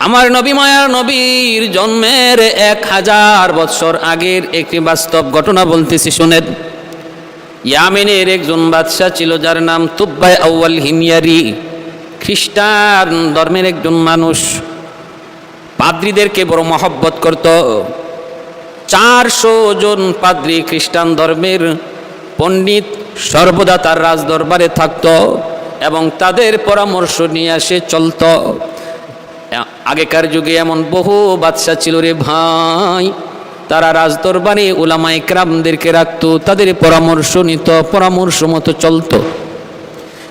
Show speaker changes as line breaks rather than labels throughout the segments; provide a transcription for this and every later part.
আমার নবী মায়ার নবীর জন্মের এক হাজার বৎসর আগের একটি বাস্তব ঘটনা বলতেছি, শুনেন। ইয়ামেনের একজন বাদশাহ ছিল, যার নাম তুব্বাই আউয়াল হিমিয়ারি। খ্রিস্টান ধর্মের একজন মানুষ। পাদ্রীদেরকে বড় মহব্বত করত। চারশো জন পাদ্রি খ্রিস্টান ধর্মের পণ্ডিত সর্বদা তার রাজদরবারে থাকত এবং তাদের পরামর্শ নিয়ে আসে চলত। আগেকার যুগে এমন বহু বাদশা ছিল রে ভাই। তারা রাজদরবারে ওলামা ইকরামদেরকে রাখতো, তাদের পরামর্শ নিত, পরামর্শ মতো চলতো।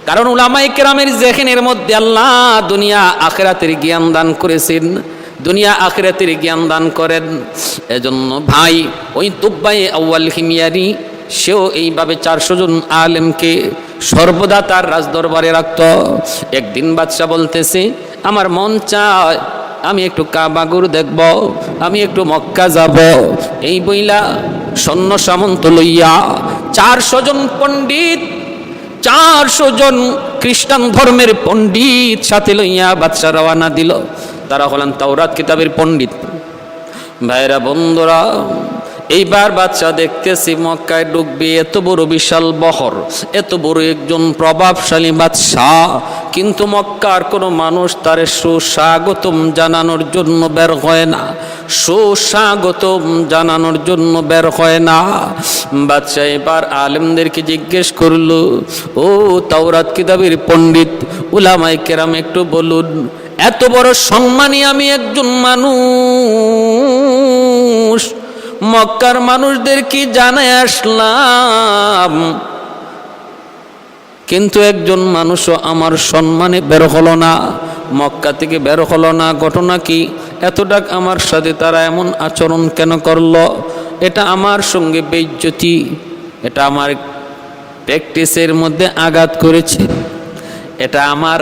কারণ উলামা ইকরামের জেহেনের মধ্যে আল্লাহ দুনিয়া আখেরাতের জ্ঞান দান করেছেন, দুনিয়া আখেরাতের জ্ঞান দান করেন। এজন্য ভাই, ওই তুব্বাই আউয়াল হিমিয়ারি সেও এইভাবে চারশো জন আলেমকে সর্বদা তার রাজদরবারে রাখত। একদিন বাদশাহ বলতেছে, আমার মন চায়, আমি একটু কাবাগুর দেখব, আমি একটু মক্কা যাব। এই বইলা সৈন্য সামন্ত লইয়া চারশো জন পণ্ডিত, চারশো জন খ্রিস্টান ধর্মের পণ্ডিত সাথে লইয়া বাদশা রওয়ানা দিল। তারা হলেন তাওরাত কিতাবের পণ্ডিত। ভাইরা বন্ধুরা এইবার বাচ্চা দেখতেছি, মক্কায় ডুববে, এত বড় বিশাল বহর, এত বড় একজন প্রভাবশালী বাদশাহ কিন্তু মক্কার কোনো মানুষ তার সুস্বাগতম জানানোর জন্য বের হয় না, সুস্বাগতম জানানোর জন্য বের হয় না। বাচ্চা এবার আলেমদেরকে জিজ্ঞেস করল, ও তাওরাত কিতাবের পণ্ডিত? উলামাই কেরাম একটু বলুন, এত বড় সম্মানী আমি একজন মানুষ মক্কার মানুষদের কি জানায় আসলাম? কিন্তু একজন মানুষও আমার সম্মানে বের হলো না। মক্কা থেকে বের হলো না। ঘটনা কি? এতটা আমার সাথে তারা এমন আচরণ কেন করল? এটা আমার সঙ্গে বেজ্জতি এটা আমার প্র্যাকটিসের মধ্যে আঘাত করেছে। এটা আমার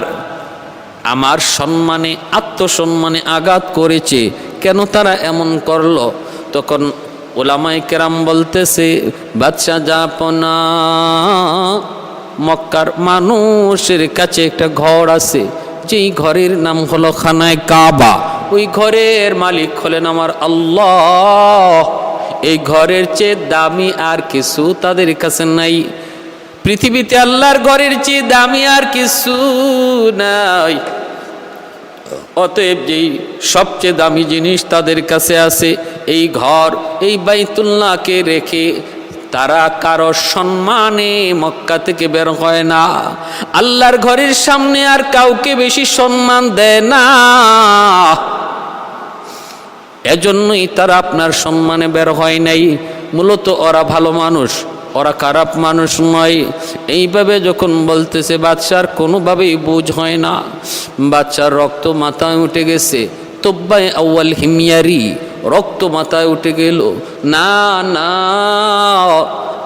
আমার সম্মানে, আত্মসম্মানে আঘাত করেছে। কেন তারা এমন করল? তখন ওলামাই কেরাম বলতেছে বাচ্চা যাপনা মক্কার মানুষের কাছে একটা ঘর আছে, যেই ঘরের নাম হলো খানায় কাবা। ওই ঘরের মালিক হলেন আমার আল্লাহ। এই ঘরের চেয়ে দামি আর কিছু তাদের কাছে নাই। পৃথিবীতে আল্লাহর ঘরের চেয়ে দামি আর কিছু নাই। অতএব যেই সবচেয়ে দামি জিনিস তাদের কাছে আছে, এই ঘর, এই বাইতুল্লাহকে রেখে তারা কারও সম্মানে মক্কা থেকে বের হয় না। আল্লাহর ঘরের সামনে আর কাউকে বেশি সম্মান দেয় না। এজন্যই তারা আপনার সম্মানে বের হয় নাই। মূলত ওরা ভালো মানুষ। ওরা খারাপ মানুষ নয়। এইভাবে যখন বলতেছে বাচ্চার কোনোভাবেই বুঝ হয় না। বাচ্চার রক্ত মাথায় উঠে গেছে। তোব্বাই আউয়াল হিমিয়ারি, রক্ত মাথায় উঠে গেল। না না,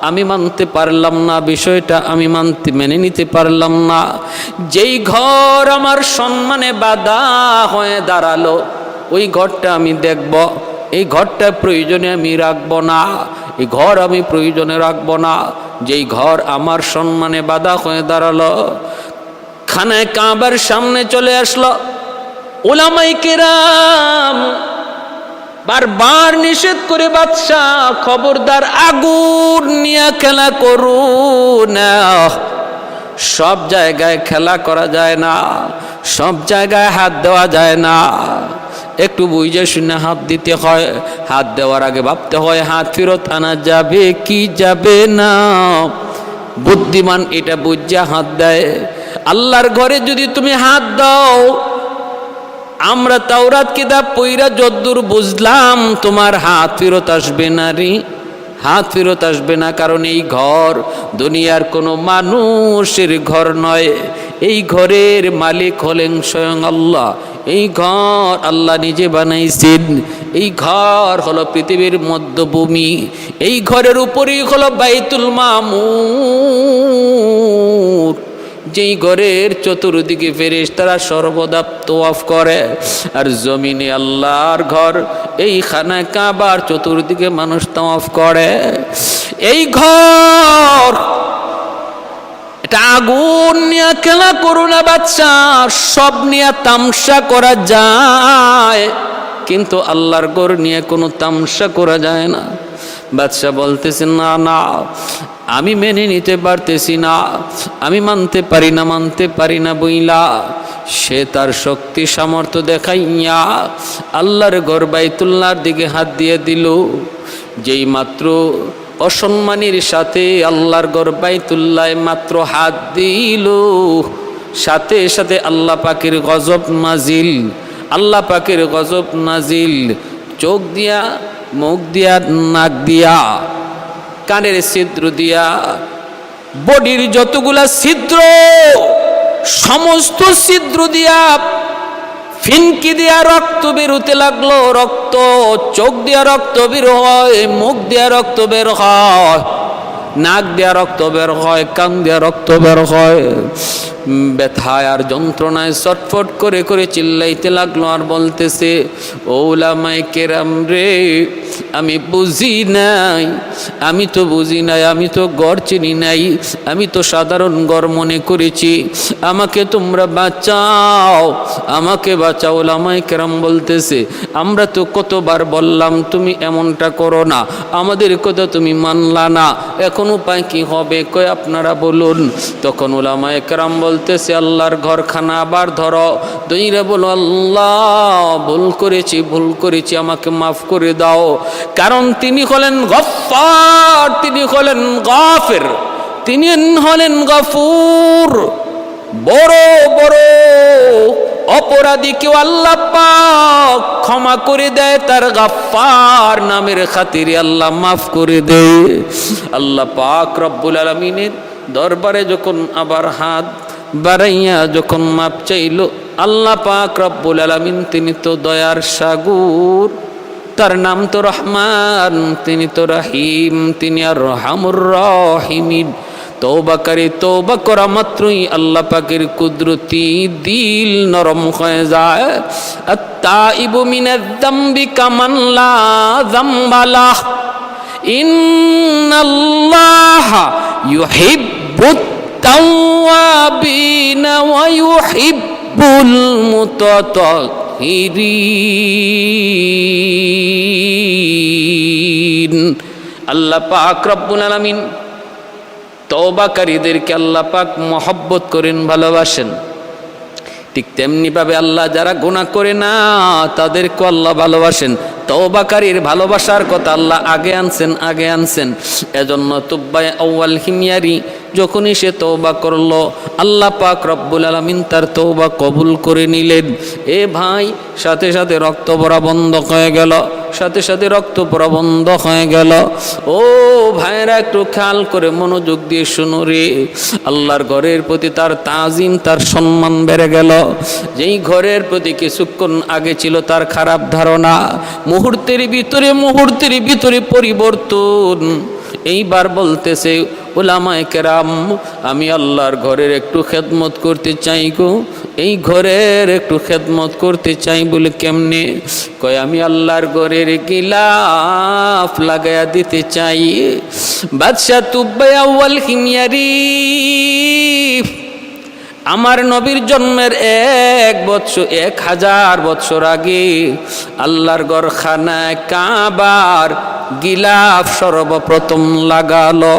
আমি মানতে পারলাম না, বিষয়টা আমি মানতে, মেনে নিতে পারলাম না। যেই ঘর আমার সম্মানে বাধা হয়ে দাঁড়াল, ওই ঘরটা আমি দেখব। এই ঘরটা প্রয়োজনে আমি রাখব না। এই ঘর আমি প্রয়োজনে রাখব না। যেই ঘর আমার সম্মানে বাধা হয়ে দাঁড়াল, খানায় কাবার সামনে চলে আসলো। ওলামাই কেরাম বারবার নিষেধ করে বাদশাহ খবরদার আগুন নিয়ে খেলা করুন। সব জায়গায় খেলা করা যায় না, সব জায়গায় হাত দেওয়া যায় না। একটু বুঝে শুনে হাত দিতে হয়। হাত দেওয়ার আগে ভাবতে হয়, হাত ফেরত আনা যাবে কি যাবে না? বুদ্ধিমান এটা বুঝা হাত দেয়। আল্লাহর ঘরে যদি তুমি হাত দাও, আমরা তাওরাত কিতাব পইরা যদ্দূর বুঝলাম, তোমার হাত ফেরত আসবে না রে। হাত ফেরত আসবে না, কারণ এই ঘর দুনিয়ার কোনো মানুষের ঘর নয়। এই ঘরের মালিক হলেন স্বয়ং আল্লাহ। এই ঘর আল্লাহ নিজে বানাইছেন। এই ঘর হলো পৃথিবীর মধ্যভূমি। এই ঘরের উপরেই হলো বাইতুল মামুর। যেই ঘরের চতুর্দিকে ফেরেস তারা সর্বদা তোয়াফ করে। আর জমিনে আল্লাহর ঘর, এই খানায় কাবার চতুর্দিকে মানুষ তোয়াফ করে। এই ঘর একটা আগুন নিয়ে খেলা করো না বাচ্চা, সব নিয়ে তামসা করা যায়। কিন্তু আল্লাহর গর নিয়ে কোনো তামসা করা যায় না। বাদশা বলতেছে, না না আমি মেনে নিতে পারতেছি না, আমি মানতে পারি না, মানতে পারি না বইলা। সে তার শক্তি সামর্থ্য দেখাইয়া আল্লাহর গর বাইতুল্লাহর দিকে হাত দিয়ে দিল। যেই মাত্র অসম্মানের সাথে আল্লাহর গর বাইতুল্লাহ মাত্র হাত দিল, সাথে সাথে আল্লাহ পাকের গজব নাজিল, আল্লাহ পাকের গজব নাজিল। চোখ দিয়া, মুখ দিয়া, নাক দিয়া কানের ছিদ্র দিয়া, বডির যতগুলা ছিদ্র, সমস্ত ছিদ্র দিয়া ফিনকি দিয়া রক্ত বেরোতে লাগল, রক্ত, চোখ দিয়া রক্ত বের হয়, মুখ দিয়া রক্ত বের হয়, নাক দিয়া রক্ত বের হয়, কান দিয়া রক্ত বের হয়। ব্যথায় আর যন্ত্রণায় ছটফট করে করে চিল্লাইতে লাগল আর বলতেছে ওলামাই কেরাম রে আমি বুঝি নাই, আমি তো বুঝি নাই, আমি তো গড় চিনি নাই, আমি তো সাধারণ গড় মনে করেছি। আমাকে তোমরা বাঁচাও, আমাকে বাঁচাও ওলামাই কেরাম বলতেছে, আমরা তো কতবার বললাম, তুমি এমনটা করো না, আমাদের কথা তুমি মানলা না, এখন উপায় কি হবে কই আপনারা বলুন। তখন ওলামায় কেরাম বলতেছে, আল্লাহর ঘরখানা আবার ধরো, দইরা বলো, আল্লাহ, ভুল করেছি ভুল করেছি, আমাকে মাফ করে দাও। কারণ তিনি হলেন গফার তিনি হলেন গফের, তিনি হলেন গফুর। বড় বড় অপরাধীকেও আল্লাহ পাক ক্ষমা করে দেয়, তার গাফার নামের খাতিরে আল্লাহ মাফ করে দেয়। আল্লাহ পাক রব্বুল আলমিনের দরবারে যখন আবার হাত বাড়াইয়া যখন মাপ চাইল, আল্লাহ পাক রব্বুল আলমিন, তিনি তো দয়ার সাগুর। তার নাম তো রহমান, তিনি তো রহিম, তিনি আর রহামুর রহিমিন তৌবাকারী তৌবা করা মাত্রই আল্লাহ পাকের কুদরতি দিল নরম হয়ে যায়। আত্তাইবু মিনাজ যামবি কামান লা যামবালা ইন্নাল্লাহ ইউহিব্বুত তাওয়াবিনা ওয়া ইউহিব্বুল মুতাতাহিরিন আল্লাহ পাক রব্বুল আলামিন তওবাকারীদেরকে আল্লাহ পাক মহব্বত করেন, ভালোবাসেন। ঠিক তেমনিভাবে আল্লাহ যারা গুনাহ করে না তাদেরকে আল্লাহ ভালোবাসেন। তওবাকারীর ভালোবাসার কথা আল্লাহ আগে আনছেন আগে আনছেন। এজন্য তুব্বাই আউয়াল হিমিয়ারি, যখনই সে তৌবা করল, আল্লাহ পাক রব্বুল আলমিন তার তৌবা কবুল করে নিলেন। এ ভাই, সাথে সাথে রক্ত বরা বন্ধ হয়ে গেল। সাথে সাথে রক্ত প্রবন্ধ হয়ে গেল। ও ভাইরা একটু খেয়াল করে মনোযোগ দিয়ে শুনো রে। আল্লাহর ঘরের প্রতি তার তাজিম, তার সম্মান বেড়ে গেল। যেই ঘরের প্রতি কিছুক্ষণ আগে ছিল তার খারাপ ধারণা, মুহূর্তের ভিতরে মুহূর্তের ভিতরে পরিবর্তন। এইবার বলতেছে ওলামায় কেরাম, আমি আল্লাহর ঘরের একটু খেদমত করতে চাই গো। এই ঘরের একটু খেদমত করতে চাই বলে কেমনে? কয়, আমি আল্লাহর ঘরের গিলাফ লাগাইয়া দিতে চাই। বাদশাহ তুব্বাই আউ্বাল হিমিয়ারি আমার নবীর জন্মের এক বৎসর এক হাজার বৎসর আগে আল্লাহর গরখানায় কাবার গিলাফ সর্বপ্রথম লাগালো।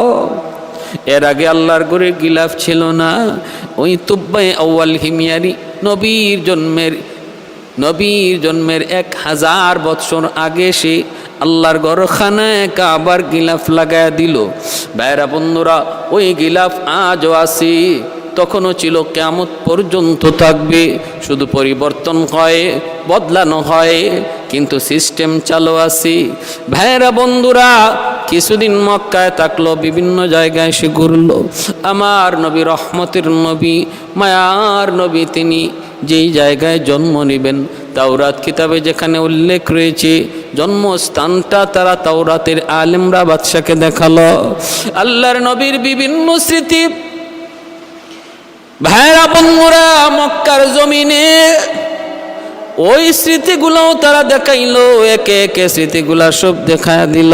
এর আগে আল্লাহর ঘরে গিলাফ ছিল না। ওই তুব্বাই আউ্য়াল হিমিয়ারি নবীর জন্মের নবীর জন্মের এক হাজার বৎসর আগে সে আল্লাহর গরখানায় কাবার গিলাফ লাগায় দিল। বাইরা বন্ধুরা, ওই গিলাফ আজও আছে। তখনও ছিল কেমত পর্যন্ত থাকবে। শুধু পরিবর্তন হয়, বদলানো হয়, কিন্তু সিস্টেম চালু আছে। ভাইরা বন্ধুরা, কিছুদিন মক্কায় থাকল, বিভিন্ন জায়গায় সে ঘুরলো। আমার নবী রহমতের নবী, মায়ার নবী তিনি যেই জায়গায় জন্ম নেবেন, তাওরাত কিতাবে যেখানে উল্লেখ রয়েছে, জন্মস্থানটা তারা তাওরাতের আলেমরা বাদশাকে দেখাল। আল্লাহর নবীর বিভিন্ন স্মৃতি ভাইরা বন্ধুরা মক্কার জমিনে ওই স্মৃতিগুলোও তারা দেখাইলো, একে একে স্মৃতিগুলা সব দেখা দিল।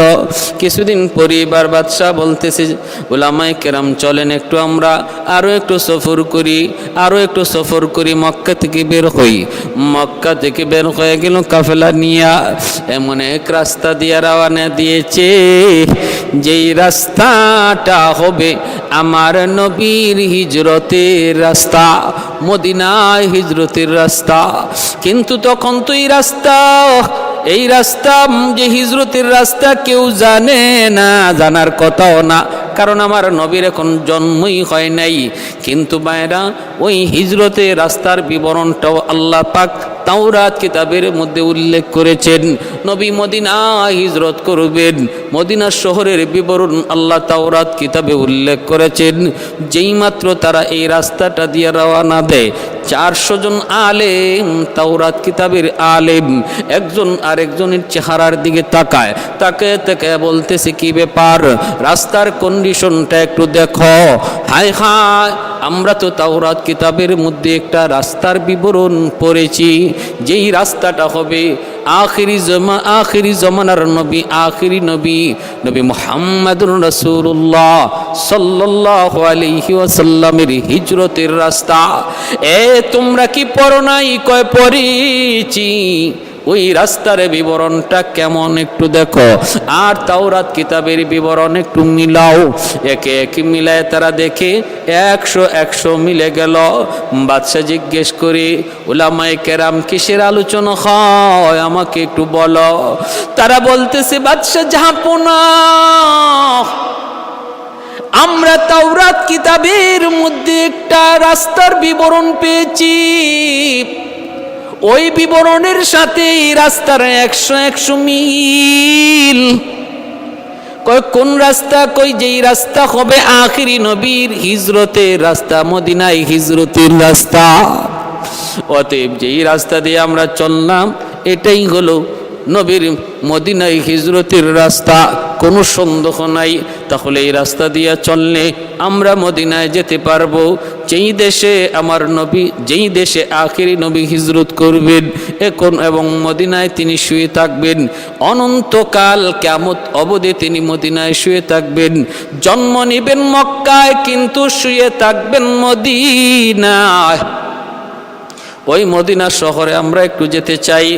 কিছুদিন পরিবার বাদশাহ বলতেছে ওলামাই কেরাম, চলেন একটু আমরা আরও একটু সফর করি আরও একটু সফর করি, মক্কা থেকে বের হই। মক্কা থেকে বের হয়ে গেল কাফেলা নিয়া, এমন এক রাস্তা দিয়ে রওয়ানা দিয়েছে, যেই রাস্তাটা হবে আমার নবীর হিজরতের রাস্তা, মদিনায় হিজরতের রাস্তা। কিন্তু তখন তো এই রাস্তা এই রাস্তা যে হিজরতের রাস্তা কেউ জানে না, জানার কথাও না। কারণ আমার নবীর এখন জন্মই হয় নাই। কিন্তু মায়েরা, ওই হিজরতে রাস্তার বিবরণটাও আল্লাহ পাক তাওরাত কিতাবের মধ্যে উল্লেখ করেছেন। নবী মদিনা হিজরত করবেন। মদিনা শহরের বিবরণ আল্লাহ তাওরাত কিতাবে উল্লেখ করেছেন। যেই মাত্র তারা এই রাস্তাটা দিয়ে রওয়ানা দেয় চারশো জন আলেম তাওরাত কিতাবের আলেম। একজন আরেকজনের চেহারার দিকে তাকায়। তাকে তাকে বলতেছে, কি ব্যাপার? রাস্তার কন্ডিশনটা একটু দেখো। হায় হায়, আমরা তো তাওরাত কিতাবের মধ্যে একটা রাস্তার বিবরণ পড়েছি। যেই রাস্তাটা হবে আখিরি জমা, আখিরি জমানার নবী, আখিরি নবী নবী মোহাম্মদুর রসুল্লাহ সাল্লাহ আলহি ওয়াসাল্লামের হিজরতের রাস্তা। এ তোমরা কি পড়ো নাই? কয়, পড়েছি। ওই রাস্তার বিবরণটা কেমন একটু দেখো। আর তাওরাত কিতাবের বিবরণ একটু মিলাও। একে একে মিলায় তারা দেখে একশো একশো মিলে গেল। বাদশাহ জিজ্ঞেস করি ওলামায় কেরাম, কিসের আলোচনা হয়? আমাকে একটু বলো। তারা বলতেছে, বাদশাহ ঝাঁপনা আমরা তাওরাত কিতাবের মধ্যে একটা রাস্তার বিবরণ পেয়েছি। ওই বিবরণের সাথে এই রাস্তার একশো একশো মিল। কোন রাস্তা? কই যেই রাস্তা হবে আখিরি নবীর হিজরতের রাস্তা, মদিনায় হিজরতের রাস্তা। অতএব যেই রাস্তা দিয়ে আমরা চললাম, এটাই হলো নবীর মদিনায় হিজরতের রাস্তা, কোনো সন্দেহ নাই। তাহলে এই রাস্তা দিয়ে চললে আমরা মদিনায় যেতে পারব। যেই দেশে আমার নবী, যেই দেশে আখেরি নবী হিজরত করবেন, এখন এবং মদিনায় তিনি শুয়ে থাকবেন। অনন্তকাল কেমত অবধি তিনি মদিনায় শুয়ে থাকবেন। জন্ম নেবেন মক্কায়, কিন্তু শুয়ে থাকবেন মদিনায়। ওই মদিনা শহরে আমরা একটু যেতে চাই।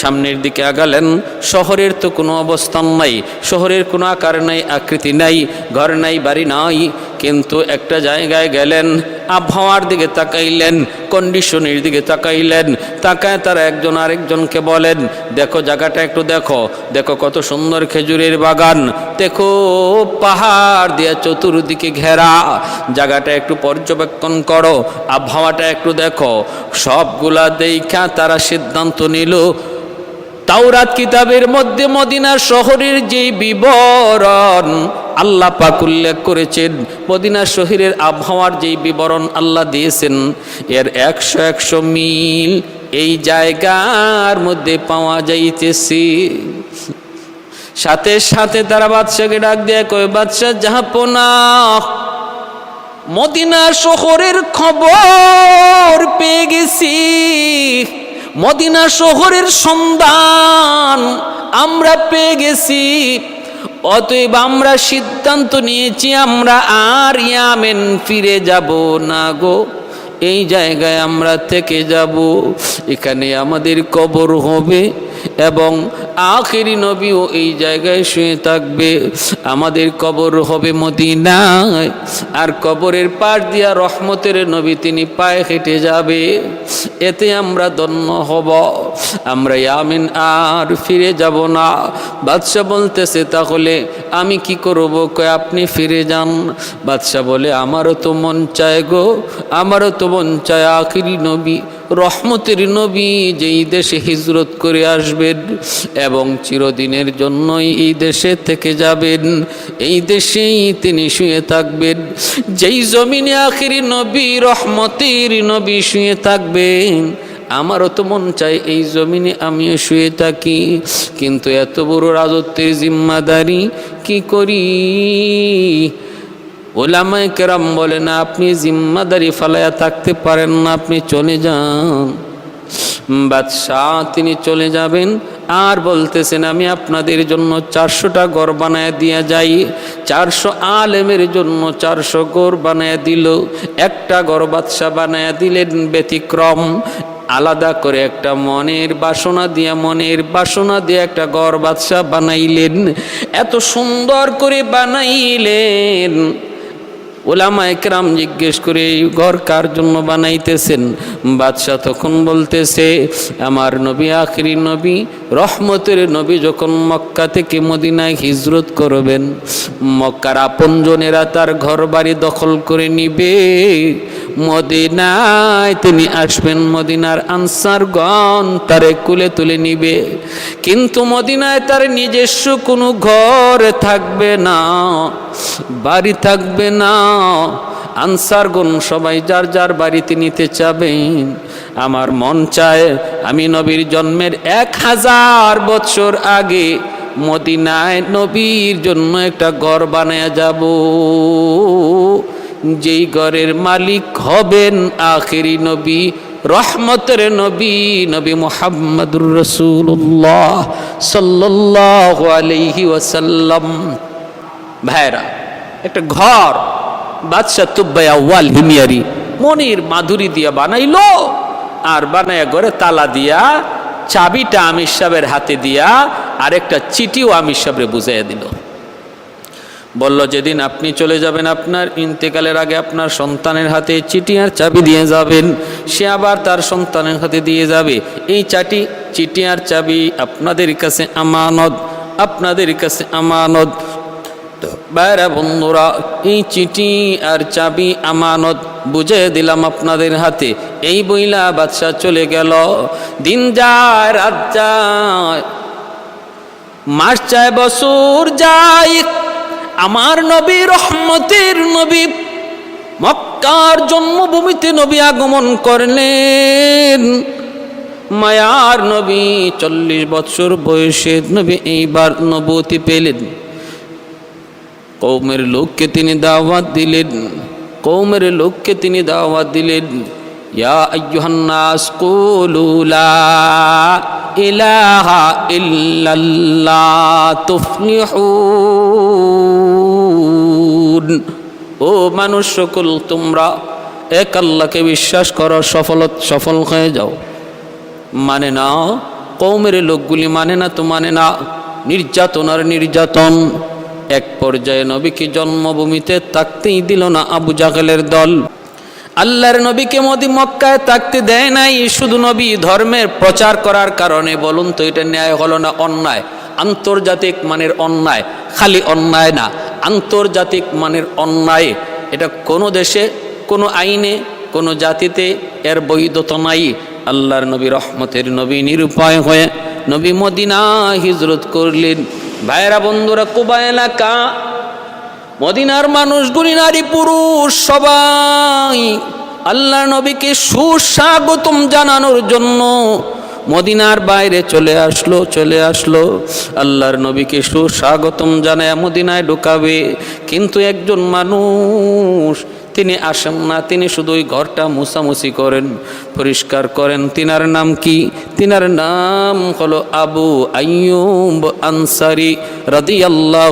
সামনের দিকে আগালেন, শহরের তো কোনো অবস্থান নাই, শহরের কোনো আকার নাই, আকৃতি নাই, ঘর নাই, বাড়ি নাই। কিন্তু একটা জায়গায় গেলেন, আবহাওয়ার দিকে তাকাইলেন কন্ডিশনের দিকে তাকাইলেন, তাকায় তারা একজন আরেকজনকে বলেন, দেখো জায়গাটা একটু দেখো দেখো কত সুন্দর খেজুরের বাগান, দেখো পাহাড় দিয়ে চতুর্দিকে ঘেরা, জায়গাটা একটু পর্যবেক্ষণ করো, আবহাওয়াটা একটু দেখো। সবগুলা দেখা তারা সিদ্ধান্ত নিল। তাওরাত কিতাবের মধ্যে মদিনা শহরের যে বিবরণ আল্লাহ পাক উল্লেখ করেছেন, মদিনা শহরের আবহাওয়ার যেই বিবরণ আল্লাহ দিয়েছেন, এর একশো একশো মিল এই জায়গার মধ্যে পাওয়া যাইতেছে। সাথে সাথে তারা বাদশাকে ডাক দেয়, কয়, বাদশাহ জাহাপনা মদিনা শহরের খবর পেয়ে গেছি। মদিনা শহরের সন্ধান আমরা পেয়ে গেছি। অতএব আমরা সিদ্ধান্ত নিয়েছি, আমরা আর ইয়ামেন ফিরে যাব না গো। এই জায়গায় আমরা থেকে যাব। এখানে আমাদের কবর হবে এবং আখেরি নবীও এই জায়গায় শুয়ে থাকবে। আমাদের কবর হবে মদিনায়, আর কবরের পাশ দিয়া রহমতের নবী তিনি পায়ে হেঁটে যাবে। এতে আমরা ধন্য হব। আমরা আমিন আর ফিরে যাব না। বাদশাহ বলতেছে, তাহলে আমি কি করব? কয় আপনি ফিরে যান। বাদশাহ বলে, আমারও তো মন চায় গো, আমারও তো মন চায় আখিরি নবী, রহমতের নবী যেই দেশে হিজরত করে আসবেন এবং চিরদিনের জন্যই এই দেশে থেকে যাবেন। এই দেশেই তিনি শুয়ে থাকবেন। যেই জমিনে আখিরি নবী, রহমতের নবী শুয়ে থাকবেন, আমারও তো মন চাই এই জমিনে আমিও শুয়ে থাকি। কিন্তু এত বড় রাজত্বের জিম্মাদারি কি করি? ওলামায় কেরাম বলে না আপনি জিম্মাদারি ফালাইয়া থাকতে পারেন না, আপনি চলে যান। বাদশাহ, তিনি চলে যাবেন। আর বলতেছেন, আমি আপনাদের জন্য চারশোটা গড় বানায় দিয়ে যাই। চারশো আলেমের জন্য চারশো গড় বানায় দিল। একটা গড় বাদশাহ বানায় দিলেন ব্যতিক্রম। আলাদা করে একটা মনের বাসনা দিয়া, মনের বাসনা দিয়ে একটা গড় বাদশাহ বানাইলেন। এত সুন্দর করে বানাইলেন। ওলামা একরাম জিজ্ঞেস করে, এই ঘর কার জন্য বানাইতেছেন? বাদশাহ তখন বলতেছে, আমার নবী, আখরি নবী, রহমতের নবী যখন মক্কা থেকে মদিনায় হিজরত করবেন, মক্কার আপনজনেরা তার ঘর বাড়ি দখল করে নিবে। মদিনায় তিনি আসবেন, মদিনার আনসারগণ তারে কুলে তুলে নিবে। কিন্তু মদিনায় তার নিজস্ব কোনো ঘর থাকবে না, বাড়ি থাকবে না। আনসারগণ সবাই যার যার বাড়িতে নিতে চাবেন। আমার মন চায় আমি নবীর জন্মের এক হাজার বছর আগে মদিনায় নবীর জন্য একটা ঘর বানায় যাব। যেই ঘরের মালিক হবেন আখেরি নবী, রহমতের নবী নবী মোহাম্মদুর রসুল্লাহ সাল্লাহ আলহি ওয়াসাল্লাম। ভাইরা, একটা ঘর বাদশাহ তুব্বাইয়া ওয়াল হিমিয়ারি মনির মাধুরী দিয়া বানাইলো, আর বানাইয়া ঘরে তালা দিয়া, চাবিটা আমির সাহেবের হাতে দিয়া, আরেকটা চিঠিও আমির সাহেবরে বুঝাইয়া দিল। বলল, যেদিন আপনি চলে যাবেন আপনার ইন্তেকালের আগে আপনার সন্তানের হাতে চিঠি আর চাবি দিয়ে যাবেন, সে আবার তার সন্তানের হাতে দিয়ে যাবে। এই চাটি, চিঠি আর চাবি আপনাদের কাছে আমানত, আপনাদের কাছে আমানত। বাইরা বন্ধুরা, এই চিঠি আর চাবি আমানত বুঝে দিলাম আপনাদের হাতে। এই বইলা বাদশাহ চলে গেল। দিন যায়, রাত যায়। মাস যায়, বছর যায়। আমার নবী রহমতের নবী মক্কার জন্মভূমিতে নবী আগমন করলেন। মায়ার নবী চল্লিশ বছর বয়সে নবী এইবার নবতী পেলেন। কৌমের লোককে তিনি দাওয়াত দিলেন। কৌমের লোককে তিনি দাওয়াত দিলেন। ও মানুষ সকল, তোমরা এক আল্লাহকে বিশ্বাস করো সফল সফল হয়ে যাও। মানে না, কৌমের লোকগুলি মানে না তো মানে না, নির্যাতন আর নির্যাতন। এক পর্যায়ে নবীকে জন্মভূমিতে থাকতেই দিল না আবু জাহেলের দল। আল্লাহর নবীকে মোদি মক্কায় থাকতে দেয় নাই, শুধু নবী ধর্মের প্রচার করার কারণে। বলুন তো, এটা ন্যায় হলো না অন্যায়? আন্তর্জাতিক মানের অন্যায়? খালি অন্যায় না, আন্তর্জাতিক মানের অন্যায়। এটা কোনো দেশে, কোনো আইনে, কোনো জাতিতে এর বৈধতা নাই। আল্লাহর নবী রহমতের নবী নিরুপায় হয়ে নবী মদিনা হিজরত করলেন। ভাইরা বন্ধুরা কুবা এলাকা মদিনার মানুষগুলি নারী পুরুষ সবাই। আল্লাহ নবীকে সুস্বাগতম জানানোর জন্য মদিনার বাইরে চলে আসলো চলে আসলো। আল্লাহর নবীকে সুস্বাগতম জানায় মদিনায় ঢুকাবে। কিন্তু একজন মানুষ তিনি আসেন না, তিনি শুধু ওই ঘরটা মুছামুছি করেন, পরিষ্কার করেন। তিনার নাম কি? তিনার নাম হলো আবু আইয়ুব আনসারি রাদি আল্লাহ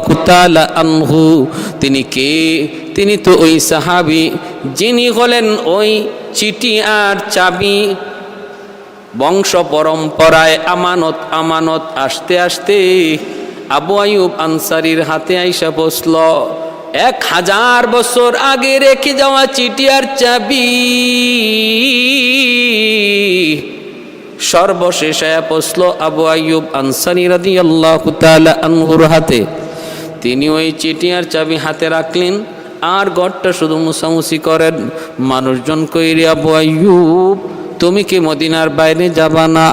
আনহু। তিনি কে? তিনি তো ওই সাহাবি, যিনি হলেন ওই চিঠি আর চাবি। বংশ পরম্পরায় আমানত আমানত, আসতে আসতে আবু আয়ুব আনসারির হাতে আইসা বসল। এক হাজার বছর আগে রেখে যাওয়া চিঠি আর চাবি। সর্বশেষ পসল আবু আয়ুব আনসারি রাদি আল্লাহ আনহুর হাতে। তিনি ওই চিঠি আর চাবি হাতে রাখলেন, আর গড়টা শুধু মুসামুসি করেন। মানুষজন কইরে, আবু আয়ুব তুমি কি মদিনার বাইরে যাবা না?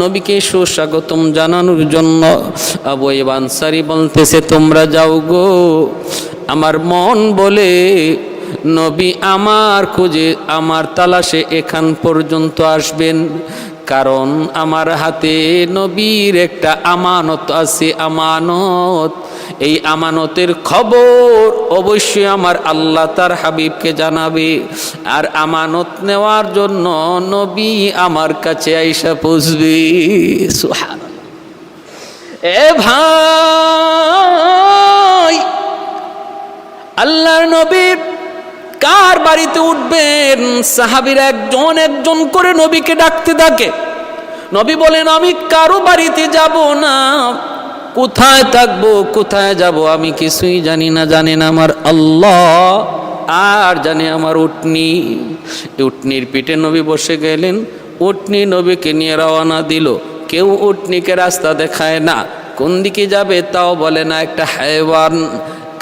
নবীকে সুস্বাগতম জানানোর জন্য। আবু এবানসারি বলতেছে, তোমরা যাও গো। আমার মন বলে, নবী আমার খুঁজে, আমার তালাশে এখান পর্যন্ত আসবেন। কারণ আমার হাতে নবীর একটা আমানত আছে, আমানত। এই আমানতের খবর অবশ্যই আমার আল্লাহ তার হাবিবকে জানাবে। আর আমানত নেওয়ার জন্য নবী আমার কাছে আইসা পুষবে সুহান এ ভাই, আল্লাহর নবীর কার বাড়িতে উঠবেন? সাহাবির একজন একজন করে নবীকে ডাকতে থাকে। নবী বলেন, আমি কারও বাড়িতে যাব না। কোথায় থাকব, কোথায় যাব, আমি কিছুই জানি না জানেন আমার আল্লাহ, আর জানে আমার উটনি। উটনির পিঠে নবী বসে গেলেন, উটনি নবীকে নিয়ে রওনা দিল। কেউ উটনিকে রাস্তা দেখায় না, কোন দিকে যাবে তাও বলে না, একটা হায়ওয়ান।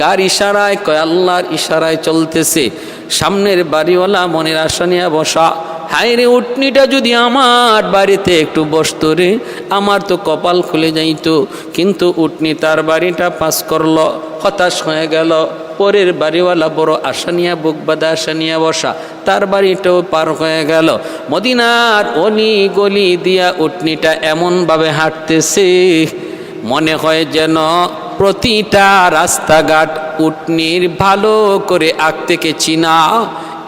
কার ইশারায়? কয়, আল্লাহর ইশারায় চলতেছে। সামনের বাড়িওয়ালা মনের আশা নিয়ে বসা। হায় রে উটনিটা যদি আমার বাড়িতে একটু বসতো রে, আমার তো কপাল খুলে যাইতো। কিন্তু উটনি তার বাড়িটা পাস করল, হতাশ হয়ে গেল। পরের বাড়িওয়ালা বড় আশা নিয়ে, বুক বাদা আশা নিয়ে বসা, তার বাড়িটাও পার হয়ে গেল। মদিনার অলি গলি দিয়া উটনিটা এমনভাবে হাঁটতেছে, মনে হয় যেন প্রতিটা রাস্তাঘাট উটনির ভালো করে আগ থেকে চিনা।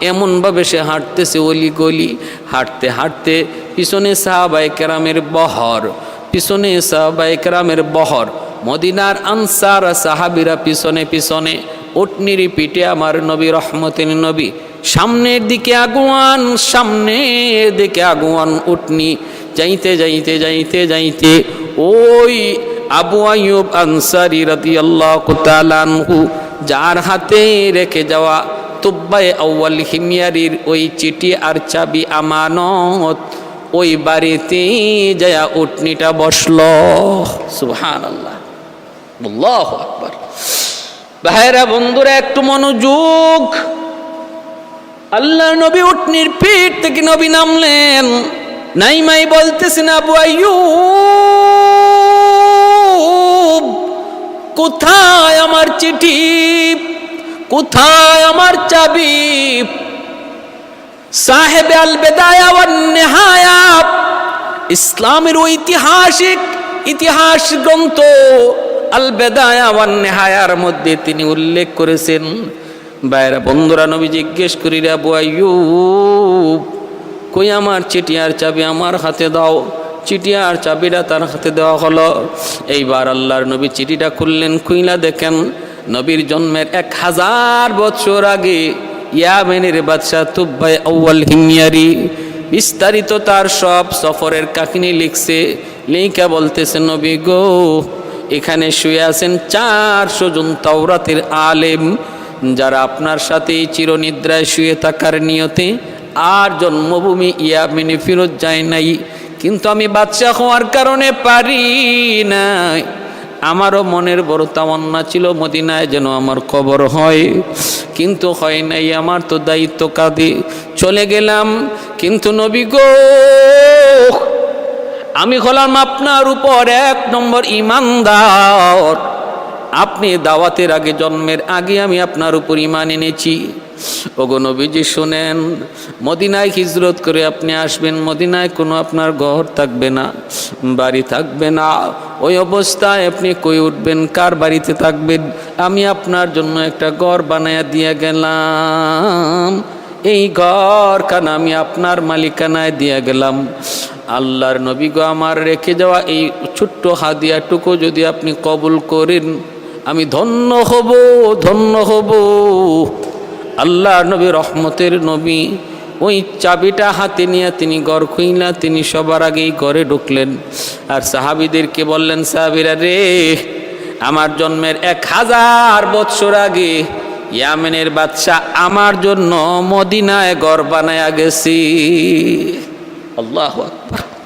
এমনভাবে সে হাঁটতেছে অলি গলি, হাঁটতে হাঁটতে পিছনে সাহাবাই কেরামের বহর, পিছনে সাহাবাই কেরামের বহর, মদিনার আনসার সাহাবিরা পিছনে পিছনে উটনির পিঠে আমার নবী, রহমতের নবী, সামনের দিকে আগুয়ান, সামনের দিকে আগুয়ান উটনি যাইতে যাইতে যাইতে যাইতে ওই আবু আয়ুব আনসারি তাআলা আনহু যার হাতে রেখে যাওয়া তুব্বাই আউয়াল হিমিয়ারির ওই চিঠি আর চাবি আমানত, ওই বাড়িতে যায়া উটনিটা বসল। সুবহানাল্লাহ। আল্লাহু আকবার। ভাইরা বন্ধুরা, একটু মনোযোগ। আল্লাহ নবী উটনির পিঠ থেকে নবী নামলেন। নাইমাই বলতেছেন, আবু আইয়ুব, কোথায় আমার চিঠি? কোথায় আমার চাবি? সাহেব আল বেদায়া ইসলামের ঐতিহাসিক ইতিহাস গ্রন্থ আল বেদায়া নেহায়ার মধ্যে তিনি উল্লেখ করেছেন। বাইরা বন্ধুরা, নবী জিজ্ঞেস করি আবু আইয়ুব, কই আমার চিঠি আর চাবি আমার হাতে দাও? চিঠি আর চাবিটা তার হাতে দেওয়া হলো। এইবার আল্লাহর নবী চিঠিটা খুললেন, খুইলা দেখেন নবীর জন্মের এক হাজার বছর আগে ইয়ামেনের বাদশাহ তুব্বাই আউ্য়াল হিমিয়ারি বিস্তারিত তার সব সফরের কাহিনী লিখছে, লিখা বলতেছে, নবী গো, এখানে শুয়ে আছেন চারশো জন তাওরাতের আলেম, যারা আপনার সাথে চিরনিদ্রায় শুয়ে থাকার নিয়তে আর জন্মভূমি ইয়ামিনে ফিরত যায় নাই। কিন্তু আমি বাচ্চা হওয়ার কারণে পারি নাই। আমারও মনের বড় তামান্না ছিল, মদিনায় যেন আমার খবর হয়। কিন্তু হয় নাই, আমার তো দায়িত্ব কাঁদে চলে গেলাম, কিন্তু নবী গো, আমি হলাম আপনার উপর এক নম্বর ইমানদার। আপনি দাওয়াতের আগে, জন্মের আগে আমি আপনার উপর ইমান এনেছি। ওগো নবীজি শোনেন, মদিনায় হিজরত করে আপনি আসবেন, মদিনায় কোনো আপনার ঘর থাকবে না, বাড়ি থাকবে না। ওই অবস্থায় আপনি কই উঠবেন, কার বাড়িতে থাকবেন? আমি আপনার জন্য একটা ঘর বানায়া দিয়ে গেলাম। এই ঘর কান আমি আপনার মালিকানায় দিয়ে গেলাম। আল্লাহর নবী গো, আমার রেখে যাওয়া এই ছোট্ট হাদিয়াটুকু যদি আপনি কবুল করেন, আমি ধন্য হব ধন্য হব। আল্লাহ নবী রহমতের নবী। ওই চাবিটা হাতে নিয়ে তিনি গড় খুইলা, তিনি সবার আগেই ঘরে ঢুকলেন। আর সাহাবিদেরকে বললেন, সাহাবিরা রে, আমার জন্মের এক হাজার বৎসর আগে ইয়ামেনের বাদশাহ আমার জন্য মদিনায় গড় বানায়া গেছি। আল্লাহ আকবার।